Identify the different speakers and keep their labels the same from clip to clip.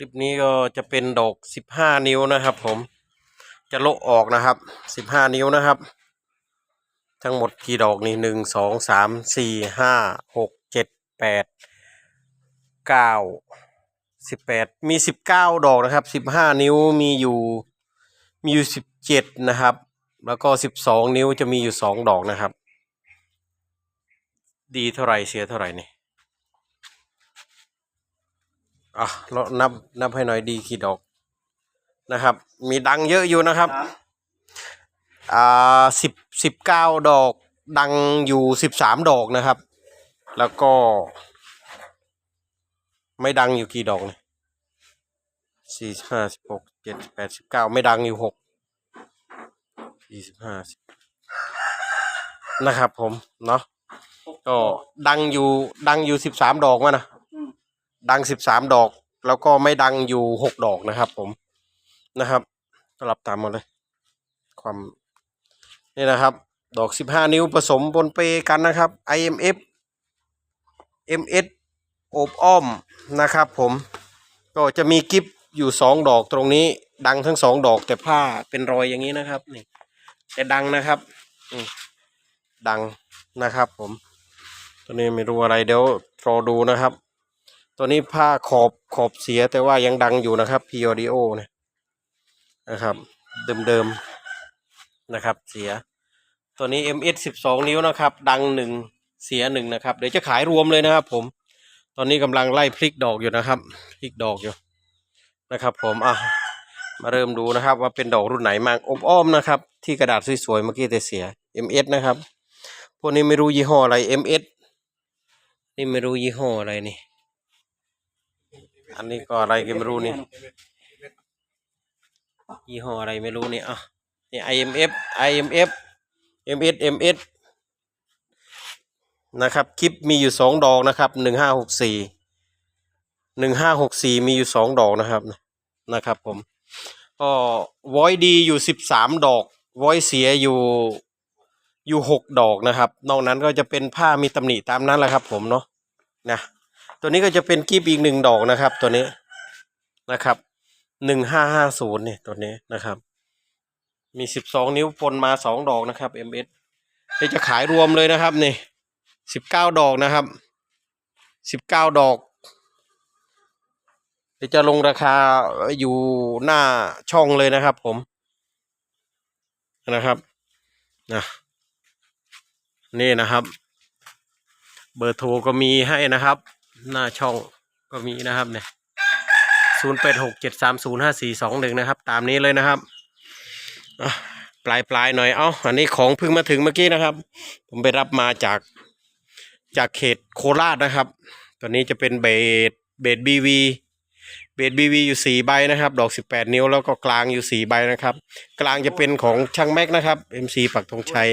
Speaker 1: ลิปนี้ก็จะเป็นดอกสิบห้านิ้วนะครับ ผมจะโละออกนะครับสิบห้านิ้วนะครับ ทั้งหมดกี่ดอกนี่หนึ่งสองสามสี่ห้าหกเจ็ดแปดเก้าสิบแปดมีสิบเก้าดอกนะครับสิบห้านิ้วมีอยู่มีอยู่สิบเจ็ดนะครับ แล้วก็สิบสองนิ้วจะมีอยู่สองดอกนะครับ ดีเท่าไหร่เสียเท่าไหร่นี่ อะเรานับนับให้หน่อยดีกี่ดอกนะครับ มีดังเยอะอยู่นะครับ อ่าสิบสิบเก้าดอกดังอยู่สิบสามดอกนะครับ แล้วก็ ไม่ดังอยู่กี่ดอกเนี่ยสี่สิบห้าสิบหกเจ็ดแปดสิบเก้าไม่ดังอยู่หกสี่สิบห้าสิบนะครับผม เนาะก็ดังอยู่ดังอยู่สิบสามดอกมานะ ดังสิบสามดอก แล้วก็ไม่ดังอยู่หกดอกนะครับ ผมนะครับสลับตามมาเลย ความนี่นะครับ ดอกสิบห้านิ้วผสมปนเปกันนะครับ IMF MS โอบอ้อมนะครับ ผมก็จะมีกิฟอยู่สองดอกตรงนี้ ดังทั้งสองดอกแต่ผ้าเป็นรอยอย่างนี้นะครับนี่แต่ดังนะครับดังนะครับ ผม ตัวนี้ไม่รู้อะไรเดี๋ยวรอดูนะครับ ตัวนี้ผ้าขอบขอบเสียแต่ว่ายังดังอยู่นะครับพีออดิโอนี่ยนะครับ เดิมๆนะครับเสีย ตัวนี้ MS สิบสองนิ้วนะครับ ดังหนึ่งเสียหนึ่งนะครับ เดี๋ยวจะขายรวมเลยนะครับ ผม ตอนนี้กำลังไล่พลิกดอกอยู่นะครับ พลิกดอกอยู่นะครับ ผมอะมาเริ่มดูนะครับ ว่าเป็นดอกรุ่นไหนมากอบอ้อมนะครับ ที่กระดาษสวยๆเมื่อกี้แต่เสีย MS นะครับพวกนี้ไม่รู้ยี่ห้ออะไร MS นี่ไม่รู้ยี่ห้ออะไรนี่ อันนี้ก็อะไรก็ไม่รู้นี่ยี่ห้ออะไรไม่รู้นี่อะนี่ IMF IMF MS MS นะครับคลิปมีอยู่สองดอกนะครับหนึ่งห้าหกสี่หนึ่งห้าหกสี่มีอยู่สองดอกนะครับนะครับผมก็วอยดีอยู่สิบสามดอกวอยเสียอยู่อยู่หกดอกนะครับ นอกนั้นก็จะเป็นผ้ามีตำหนิตามนั้นแหละครับผมเนาะนะ ตัวนี้ก็จะเป็นกีบอีกหนึ่งดอกนะครับ ตัวนี้นะครับหนึ่งห้าห้าศูนย์เนี่ยตัวนี้นะครับ มีสิบสองนิ้วปนมาสองดอกนะครับ MS เดี๋ยวจะขายรวมเลยนะครับนี่สิบเก้าดอกนะครับสิบเก้าดอกเดี๋ยวจะลงราคาอยู่หน้าช่องเลยนะครับ ผมนะครับนะนี่นะครับ เบอร์โทรก็มีให้นะครับ หน้าช่องก็มีนะครับเนี่ยศูนย์แปดหกเจ็ดสามศูนย์ห้าสี่สองหนึ่งนะครับ ตามนี้เลยนะครับปลายปลายๆหน่อยเอ้าอันนี้ของเพิ่งมาถึงเมื่อกี้นะครับ ผมไปรับมาจากจากเขตโคราชนะครับ ตัวนี้จะเป็นเบสเบสบีวีเบสบีวีอยู่สี่ใบนะครับ ดอกสิบแปดนิ้วแล้วก็กลางอยู่สี่ใบนะครับ กลางจะเป็นของช่างแม็กนะครับ MC ปักธงชัย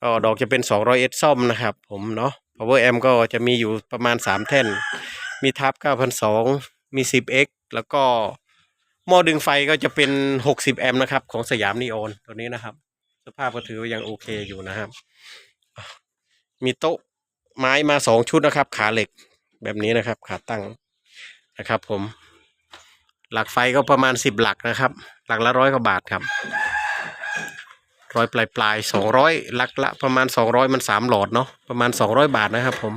Speaker 1: ก็ดอกจะเป็นสองร้อยเอสซ่อมนะครับ ผมเนาะ power amp ก็จะมีอยู่ประมาณสามแท่น มีทับเก้าพันสองมีสิบ x แล้วก็หม้อดึงไฟก็จะเป็น 60 แอมป์นะครับ ของสยามนีโอนตัวนี้นะครับ สภาพก็ถือว่ายังโอเคอยู่นะครับ มีโต๊ะไม้มาสองชุดนะครับ ขาเหล็กแบบนี้นะครับ ขาตั้งนะครับ ผม หลักไฟก็ประมาณ10หลักนะครับ หลักละร้อยกว่าบาทครับ ร้อยปลายปลายสองร้อยลักละประมาณ200มันสามหลอดเนาะประมาณ200บาทนะครับผม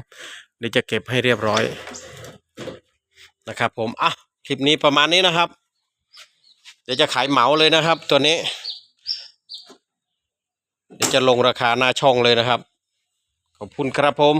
Speaker 1: เดี๋ยวจะเก็บให้เรียบร้อยนะครับ ผมอะคลิปนี้ประมาณนี้นะครับ เดี๋ยวจะขายเหมาเลยนะครับ ตัวนี้ เดี๋ยวจะลงราคาหน้าช่องเลยนะครับ ขอบคุณครับผม